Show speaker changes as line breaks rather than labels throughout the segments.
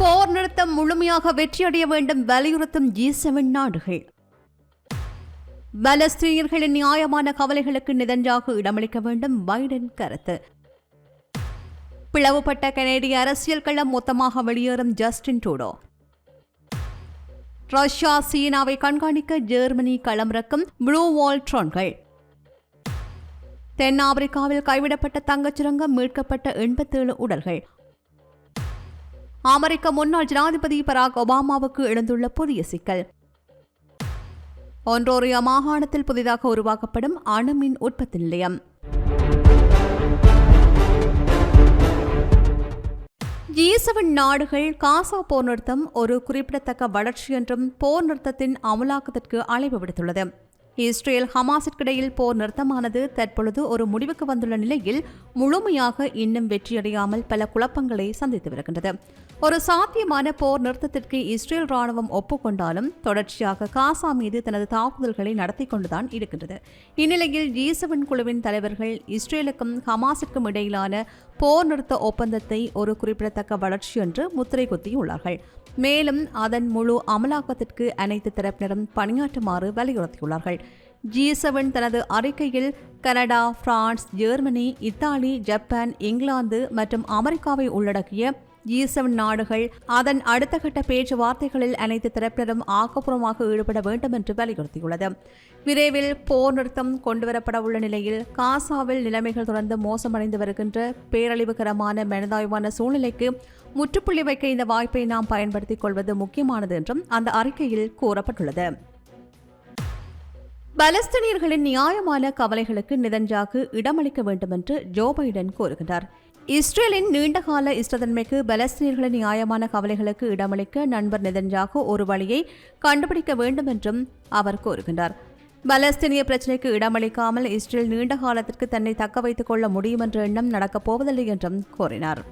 போர் நிறுத்தம் முழுமையாக வெற்றியடைய வேண்டும் வலியுறுத்தும் ஜி செவன் நாடுகள். பலஸ்தீனியர்களின் நியாயமான கவலைகளுக்கு நிதஞ்சாக இடமளிக்க வேண்டும் பைடன் கருத்து. பிளவுபட்ட கனேடிய அரசியல் களம் மொத்தமாக வெளியேறும் ஜஸ்டின் ட்ரூடோ ரஷ்யா சீனாவை கண்காணிக்க ஜெர்மனி களமிறக்கும் ப்ளூ வால் ட்ரோன்கள் தென்னாப்பிரிக்காவில் கைவிடப்பட்ட தங்கச் சுரங்கம் மீட்கப்பட்ட எண்பத்தேழு உடல்கள். அமெரிக்க முன்னாள் ஜனாதிபதி பராக் ஒபாமாவுக்கு எழுந்துள்ள புதிய சிக்கல். ஒன்றோரியா மாகாணத்தில் புதிதாக உருவாக்கப்படும் அணுமின் உற்பத்தி நிலையம். ஜி செவன் நாடுகள் காசா போர் நிறுத்தம் ஒரு குறிப்பிடத்தக்க வளர்ச்சி என்றும் போர் நிறுத்தத்தின் அமலாக்கத்திற்கு அழைப்பு விடுத்துள்ளது. இஸ்ரேல் ஹமாஸிற்கிடையில் போர் நிறுத்தமானது தற்பொழுது ஒரு முடிவுக்கு வந்துள்ள நிலையில் முழுமையாக இன்னும் வெற்றியடையாமல் பல குழப்பங்களை சந்தித்து வருகின்றது. ஒரு சாத்தியமான போர் நிறுத்தத்திற்கு இஸ்ரேல் ராணுவம் ஒப்புக்கொண்டாலும் தொடர்ச்சியாக காசா மீது தனது தாக்குதல்களை நடத்தி கொண்டுதான் இருக்கின்றது. இந்நிலையில் ஜி செவன் குழுவின் தலைவர்கள் இஸ்ரேலுக்கும் ஹமாஸிற்கும் இடையிலான போர் நிறுத்த ஒப்பந்தத்தை ஒரு குறிப்பிடத்தக்க வளர்ச்சி என்று முத்திரை குத்தியுள்ளார்கள். மேலும் அதன் முழு அமலாக்கத்திற்கு அனைத்து தரப்பினரும் பணியாற்றுமாறு வலியுறுத்தியுள்ளார்கள். ஜி செவன் தனது அறிக்கையில் Canada France Germany Italy Japan England மற்றும் அமெரிக்காவை உள்ளடக்கிய ஜி செவன் நாடுகள் அதன் அடுத்த கட்ட பேச்சுவார்த்தைகளில் அனைத்து தரப்பினரும் ஆக்கப்பூர்வமாக ஈடுபட வேண்டும் என்று வலியுறுத்தியுள்ளது. விரைவில் போர் நிறுத்தம் கொண்டுவரப்பட உள்ள நிலையில் காசாவில் நிலைமைகள் தொடர்ந்து மோசமடைந்து வருகின்ற பேரழிவுகரமான மனிதாய்வான சூழ்நிலைக்கு முற்றுப்புள்ளி வைக்க இந்த வாய்ப்பை நாம் பயன்படுத்திக் கொள்வது முக்கியமானது என்றும் அந்த அறிக்கையில் கூறப்பட்டுள்ளது. பலஸ்தீனியர்களின் நியாயமான கவலைகளுக்கு நிதஞ்சாக்கு இடமளிக்க வேண்டும் என்று ஜோ பைடன் கூறுகின்றார். இஸ்ரேலின் நீண்டகால இஷ்டத்தன்மைக்கு பலஸ்தீனியர்களின் நியாயமான கவலைகளுக்கு இடமளிக்க நண்பர் நிதஞ்சாகு ஒரு வழியை கண்டுபிடிக்க வேண்டும் என்றும் அவர் கூறுகின்றார். பலஸ்தீனிய பிரச்சினைக்கு இடமளிக்காமல் இஸ்ரேல் நீண்ட காலத்திற்கு தன்னை தக்க வைத்துக் கொள்ள முடியும் என்ற எண்ணம் நடக்கப் போவதில்லை என்றும் கூறினார்.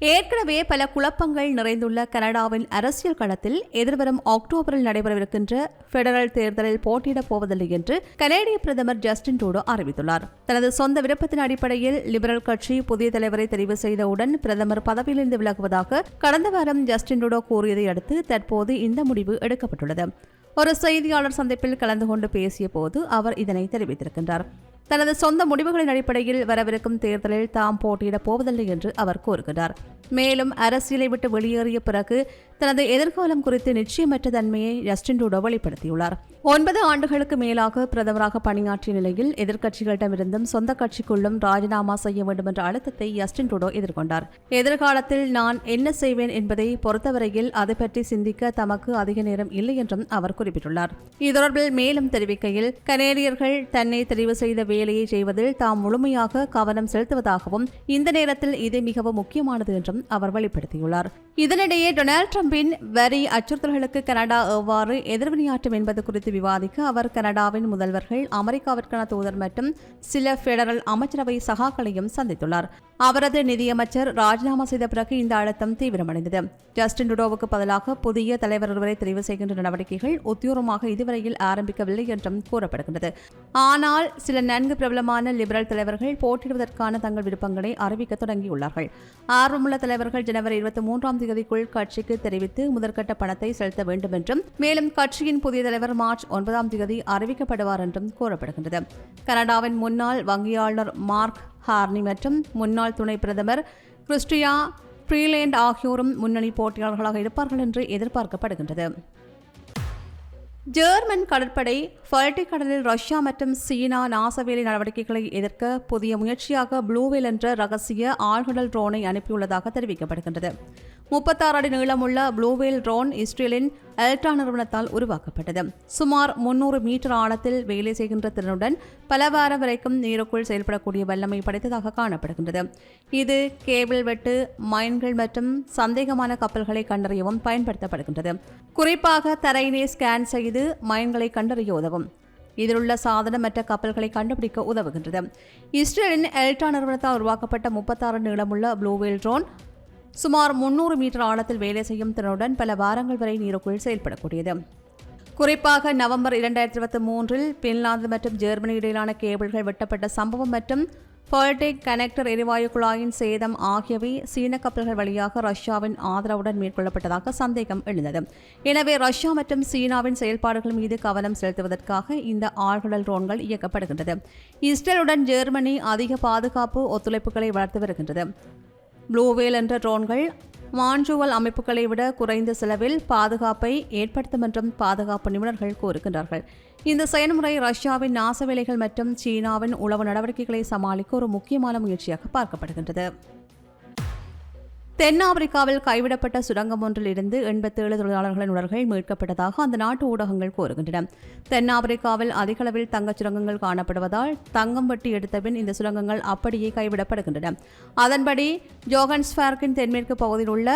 ஏற்கனவே பல குழப்பங்கள் நிறைந்துள்ள கனடாவின் அரசியல் களத்தில் எதிர்வரும் அக்டோபரில் நடைபெறவிருக்கின்ற பெடரல் தேர்தலில் போட்டியிடப் போவதில்லை என்று கனேடிய பிரதமர் ஜஸ்டின் ட்ரூடோ அறிவித்துள்ளார். தனது சொந்த விருப்பத்தின் அடிப்படையில் லிபரல் கட்சி புதிய தலைவரை தெரிவு செய்தவுடன் பிரதமர் பதவியிலிருந்து விலகுவதாக கடந்த வாரம் ஜஸ்டின் ட்ரூடோ கூறியதை அடுத்து தற்போது இந்த முடிவு எடுக்கப்பட்டுள்ளது. ஒரு செய்தியாளர் சந்திப்பில் கலந்து கொண்டு பேசிய போது அவர் இதனை தெரிவித்திருக்கின்றார். தனது சொந்த முடிவுகளின் அடிப்படையில் வரவிருக்கும் தேர்தலில் தாம் போட்டியிடப் போவதில்லை என்று அவர் கூறுகிறார் மேலும் அரசியலை விட்டு வெளியேறிய பிறகு தனது எதிர்காலம் குறித்து நிச்சயமற்ற தன்மையை ஜஸ்டின் ட்ரூடோ வெளிப்படுத்தியுள்ளார். ஒன்பது ஆண்டுகளுக்கு மேலாக பிரதமராக பணியாற்றிய நிலையில் எதிர்க்கட்சிகளிடமிருந்தும் சொந்த கட்சிக்குள்ளும் ராஜினாமா செய்ய வேண்டும் என்ற அழுத்தத்தை ஜஸ்டின் ட்ரூடோ எதிர்கொண்டார். எதிர்காலத்தில் நான் என்ன செய்வேன் என்பதை பொறுத்தவரையில் அது பற்றி சிந்திக்க தமக்கு அதிக நேரம் இல்லை என்றும் அவர் குறிப்பிட்டுள்ளார். இது தொடர்பில் மேலும் தெரிவிக்கையில் கனேடியர்கள் தன்னை தெரிவு செய்த வேலையை செய்வதில் தாம் முழுமையாக கவனம் செலுத்துவதாகவும் இந்த நேரத்தில் இது மிகவும் முக்கியமானது என்றும் அவர் வெளிப்படுத்தியுள்ளார். இதனிடையே டொனால்டு டிரம்பின் வரி அச்சுறுத்தல்களுக்கு கனடா எவ்வாறு எதிர்வினையாற்றும் என்பது குறித்து விவாதிக்க அவர் கனடாவின் முதல்வர்கள் அமெரிக்காவிற்கான தூதர் மற்றும் சில பெடரல் அமைச்சரவை சகாக்களையும் சந்தித்துள்ளார். அவரது நிதியமைச்சர் ராஜினாமா செய்த பிறகு இந்த அழுத்தம் தீவிரமடைந்தது. ஜஸ்டின் டுடோவுக்கு பதிலாக புதிய தலைவர் ஒருவரை தெரிவு செய்கின்ற நடவடிக்கைகள் உத்தியோகமாக இதுவரையில் ஆரம்பிக்கவில்லை என்றும் கூறப்படுகின்றது. ஆனால் சில நன்கு பிரபலமான லிபரல் தலைவர்கள் போட்டியிடுவதற்கான தங்கள் விருப்பங்களை அறிவிக்க தொடங்கியுள்ளார்கள். ஆர்வமுள்ள தலைவர்கள் ஜனவரி இருபத்தி மூன்றாம் தேதிக்குள் கட்சிக்கு தெரிவித்து முதற்கட்ட பணத்தை செலுத்த வேண்டும் என்றும் மேலும் கட்சியின் புதிய தலைவர் மார்ச் ஒன்பதாம் தேதி அறிவிக்கப்படுவார் என்றும் கூறப்படுகின்றது. கனடாவின் முன்னாள் வங்கியாளர் மார்க் ஹார்னி மற்றும் முன்னாள் துணை பிரதமர் கிறிஸ்டியா ஃப்ரீலேண்ட் ஆகியோரும் முன்னணி போட்டியாளர்களாக இருப்பார்கள் என்று எதிர்பார்க்கப்படுகின்றது. ஜெர்மன் கடற்படை பல்டிக் கடலில் ரஷ்யா மற்றும் சீனா நாசவேலி நடவடிக்கைகளை எதிர்க்க புதிய முயற்சியாக ப்ளூவேல் என்ற ரகசிய ஆழ்கடல் ட்ரோனை அனுப்பியுள்ளதாக தெரிவிக்கப்படுகின்றது. முப்பத்தாறு அடி நீளமுள்ள ப்ளூவேல் ட்ரோன் இஸ்ரேலின் எல்ட்ரா நிறுவனத்தால் உருவாக்கப்பட்டது. சுமார் முன்னூறு மீட்டர் ஆழத்தில் வேலை செய்கின்ற திறனுடன் பல வாரம் வரைக்கும் நீருக்குள் செயல்படக்கூடிய வல்லமை படைத்ததாக காணப்படுகின்றது. இது கேபிள் வெட்டு மைன்கள் மற்றும் சந்தேகமான கப்பல்களை கண்டறியவும் பயன்படுத்தப்படுகின்றது. குறிப்பாக தரையினை ஸ்கேன் செய்து மைன்களை கண்டறிய உதவும் இதிலுள்ள சாதனமற்ற கப்பல்களை கண்டுபிடிக்க உதவுகின்றது. இஸ்ரேலின் எல்டா நிறுவனத்தால் உருவாக்கப்பட்ட முப்பத்தாறு நீளமுள்ள ப்ளூவேல் ட்ரோன் சுமார் முன்னூறு மீட்டர் ஆழத்தில் வேலை செய்யும் திறனுடன் பல வாரங்கள் வரை நீருக்குள் செயல்படக்கூடியது. குறிப்பாக நவம்பர் இரண்டாயிரத்தி இருபத்தி மூன்றில் பின்லாந்து மற்றும் ஜெர்மனி இடையிலான கேபிள்கள் வெட்டப்பட்ட சம்பவம் மற்றும் பால்டிக் கனெக்டர் எரிவாயு குழாயின் சேதம் ஆகியவை சீன கப்பல்கள் வழியாக ரஷ்யாவின் ஆதரவுடன் மேற்கொள்ளப்பட்டதாக சந்தேகம் எழுந்தது. எனவே ரஷ்யா மற்றும் சீனாவின் செயல்பாடுகள் மீது கவனம் செலுத்துவதற்காக இந்த ஆழ்கடல் ட்ரோன்கள் இயக்கப்படுகின்றது. இஸ்ரேலுடன் ஜெர்மனி அதிக பாதுகாப்பு ஒத்துழைப்புகளை வளர்த்து வருகின்றது. ப்ளூவேல் என்ற ட்ரோன்கள் மான்ஜுவல் அமைப்புகளை விட குறைந்த செலவில் பாதுகாப்பை ஏற்படுத்தும் என்றும் பாதுகாப்பு நிபுணர்கள் கூறுகின்றார்கள். இந்த செயல்முறை ரஷ்யாவின் நாச வேலைகள் மற்றும் சீனாவின் உளவு நடவடிக்கைகளை சமாளிக்க ஒரு முக்கியமான முயற்சியாக பார்க்கப்படுகின்றது. தென்னாப்பிரிக்காவில் கைவிடப்பட்ட சுரங்கம் ஒன்றில் இருந்து எண்பத்தேழு தொழிலாளர்களின் உடல்கள் மீட்கப்பட்டதாக அந்த நாட்டு ஊடகங்கள் கூறுகின்றன. தென்னாப்பிரிக்காவில் அதிகளவில் தங்கச் சுரங்கங்கள் காணப்படுவதால் தங்கம் வெட்டி எடுத்தபின் இந்த சுரங்கங்கள் அப்படியே கைவிடப்படுகின்றன. அதன்படி ஜோகன்ஸ்பேர்க்கின் தென்மேற்கு பகுதியில் உள்ள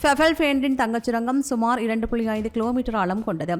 ஃபெஃபல்ஃபேண்டின் தங்கச் சுரங்கம் சுமார் இரண்டு புள்ளி ஐந்து கிலோமீட்டர் ஆழம் கொண்டது.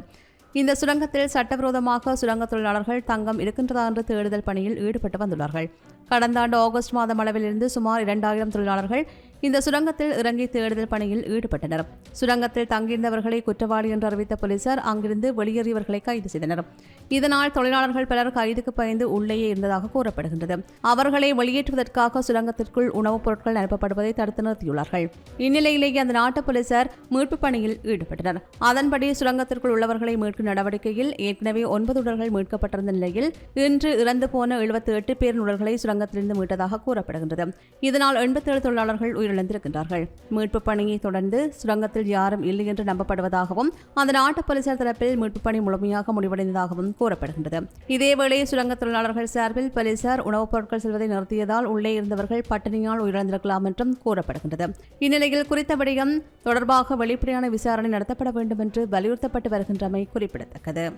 இந்த சுரங்கத்தில் சட்டவிரோதமாக சுரங்க தொழிலாளர்கள் தங்கம் இருக்கின்றதா என்று தேடுதல் பணியில் ஈடுபட்டு வந்துள்ளார்கள். கடந்த ஆண்டு ஆகஸ்ட் மாதம் அளவிலிருந்து சுமார் இரண்டாயிரம் தொழிலாளர்கள் இந்த சுரங்கத்தில் இறங்கி தேடுதல் பணியில் ஈடுபட்டனர். சுரங்கத்தில் தங்கியிருந்தவர்களை குற்றவாளி என்று அறிவித்த போலீசார் அங்கிருந்து வெளியேறியவர்களை கைது செய்தனர். இதனால் தொழிலாளர்கள் பலர் கைதுக்கு பயந்து உள்ளேயே இருந்ததாக கூறப்படுகின்றது. அவர்களை வெளியேற்றுவதற்காக சுரங்கத்திற்குள் உணவுப் பொருட்கள் அனுப்பப்படுவதை தடுத்து நிறுத்தியுள்ளார்கள். இந்நிலையிலேயே அந்த நாட்டு போலீசார் மீட்பு பணியில் ஈடுபட்டனர். அதன்படி சுரங்கத்திற்குள் உள்ளவர்களை மீட்கும் நடவடிக்கையில் ஏற்கனவே ஒன்பது உடல்கள் மீட்கப்பட்டிருந்த நிலையில் இன்று இறந்து போன எழுபத்தி எட்டு பேரின் உடல்களை சுரங்கத்திலிருந்து மீட்டதாக கூறப்படுகின்றது. இதனால் எண்பத்தேழு தொழிலாளர்கள் உயிரிழந்திருக்கின்றார்கள். மீட்பு பணியை தொடர்ந்து சுரங்கத்தில் யாரும் இல்லை என்று நம்பப்படுவதாகவும் அந்த நாட்டு போலீசார் தரப்பில் மீட்பு பணி முழுமையாக முடிவடைந்ததாகவும் கூறப்படுகின்றது. இதேவேளை சுரங்க தொழிலாளர்கள் சார்பில் போலீசார் உணவுப் பொருட்கள் செல்வதை நிறுத்தியதால் உள்ளே இருந்தவர்கள் பட்டினியால் உயிரிழந்திருக்கலாம் என்றும் கூறப்படுகின்றது. இந்நிலையில் குறித்த விடயம் தொடர்பாக வெளிப்படையான விசாரணை நடத்தப்பட வேண்டும் என்று வலியுறுத்தப்பட்டு வருகின்றமை குறிப்பிடத்தக்கது.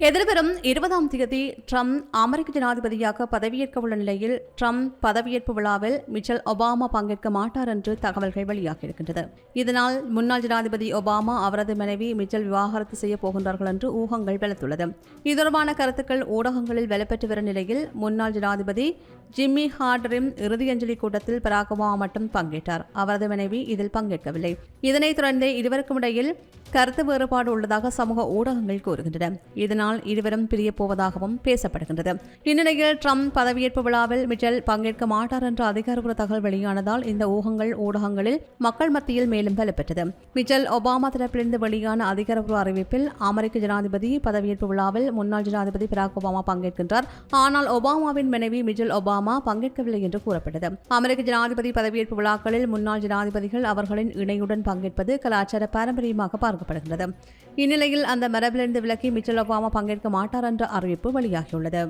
எதிர்வரும் இருபதாம் தேதி ட்ரம்ப் அமெரிக்க ஜனாதிபதியாக பதவியேற்க உள்ள நிலையில் ட்ரம்ப் பதவியேற்பு விழாவில் மிச்சல் ஒபாமா பங்கேற்க மாட்டார் என்று தகவல்கள் வெளியாகியிருக்கின்றது இதனால் முன்னாள் ஜனாதிபதி ஒபாமா அவரது மனைவி மிச்சல் விவாகரத்து செய்ய போகின்றார்கள் என்று ஊகங்கள் வெளுத்துள்ளது இது தொடர்பான கருத்துக்கள் ஊடகங்களில் வெளிப்பட்டு வரும் நிலையில் முன்னாள் ஜனாதிபதி ஜிம்மி ஹார்டரின் இறுதியஞ்சலி கூட்டத்தில் பராக் ஒபாமா மட்டும் பங்கேற்றார். அவரது மனைவி இதில் பங்கேற்கவில்லை. இதனைத் தொடர்ந்து இருவருக்கும் இடையில் கருத்து வேறுபாடு உள்ளதாக சமூக ஊடகங்கள் கூறுகின்றன. இதனால் இருவரும் பிரிய போவதாகவும் பேசப்படுகின்றது. இந்நிலையில் ட்ரம்ப் பதவியேற்பு விழாவில் மிச்சல் பங்கேற்க மாட்டார் என்ற அதிகாரப்பூர்வ தகவல் வெளியானதால் இந்த ஊகங்கள் ஊடகங்களில் மக்கள் மத்தியில் மேலும் பலப்பெற்றது மிச்சல் ஒபாமா தரப்பிலிருந்து வெளியான அதிகாரப்பூர்வ அறிவிப்பில் அமெரிக்க ஜனாதிபதி பதவியேற்பு விழாவில் முன்னாள் ஜனாதிபதி பராக் ஒபாமா பங்கேற்கின்றார். ஆனால் ஒபாமாவின் மனைவி மிச்சல் ஒபாமா பங்கேற்கவில்லை என்று கூறப்பட்டது. அமெரிக்க ஜனாதிபதி பதவியேற்பு விழாக்களில் முன்னாள் ஜனாதிபதிகள் அவர்களின் இணையுடன் பங்கேற்பது கலாச்சார பாரம்பரியமாக பார்க்கப்படுகிறது இந்நிலையில் அந்த மரபிலிருந்து விலக்கி மிச்சல் ஒபாமா பங்கேற்க மாட்டார் என்ற அறிவிப்பு வெளியாகியுள்ளது.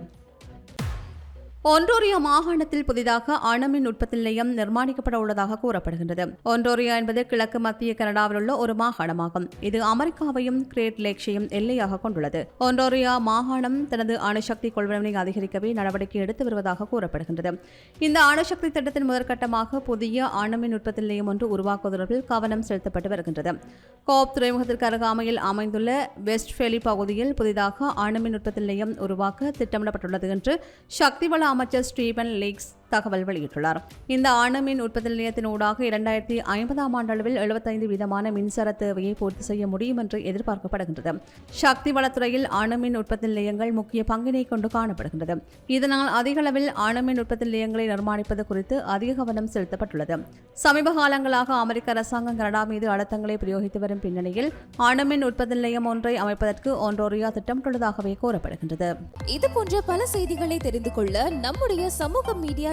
ஒன்றோரியா மாகாணத்தில் புதிதாக அணுமின் உற்பத்தி நிலையம் நிர்மாணிக்கப்பட உள்ளதாக கூறப்படுகின்றது. ஒன்றோரியா என்பது கிழக்கு மத்திய கனடாவில் உள்ள ஒரு மாகாணமாகும். இது அமெரிக்காவையும் கிரேட் லேக்ஷையும் எல்லையாக கொண்டுள்ளது. ஒன்றோரியா மாகாணம் தனது அணுசக்தி கொள்வனை அதிகரிக்கவே நடவடிக்கை எடுத்து வருவதாக கூறப்படுகின்றது. இந்த அணுசக்தி திட்டத்தின் முதற்கட்டமாக புதிய அணுமின் உற்பத்தி நிலையம் ஒன்று உருவாக்குவதில் கவனம் செலுத்தப்பட்டு வருகின்றது. கோப் துறைமுகத்திற்கு அருகாமையில் அமைந்துள்ள வெஸ்ட் ஃபெலி பகுதியில் புதிதாக அணுமின் உற்பத்தி நிலையம் உருவாக்க திட்டமிடப்பட்டுள்ளது என்று சக்தி amateur stream and leagues தகவல் வெளியிட்டுள்ளார். இந்த அணுமின் உற்பத்தி நிலையத்தின் ஊடாக இரண்டாயிரத்தி ஐம்பதாம் ஆண்டளவில் எழுபத்தைந்து வீதமான மின்சார தேவையை பூர்த்தி செய்ய முடியும் என்று எதிர்பார்க்கப்படுகின்றது. சக்தி வளத்துறையில் அணுமின் உற்பத்தி நிலையங்கள் முக்கிய பங்கினை கொண்டு காணப்படுகின்றது. இதனால் அதிக அளவில் அணுமின் உற்பத்தி நிலையங்களை நிர்மாணிப்பது குறித்து அதிக கவனம் செலுத்தப்பட்டுள்ளது. சமீப காலங்களாக அமெரிக்க அரசாங்கம் கனடா மீது அழுத்தங்களை பிரயோகித்து வரும் பின்னணியில் அணுமின் உற்பத்தி நிலையம் ஒன்றை அமைப்பதற்கு ஒன்றோரியா திட்டமிட்டுள்ளதாகவே கூறப்படுகின்றது.
இது போன்ற பல செய்திகளை தெரிந்து கொள்ள நம்முடைய சமூக மீடியா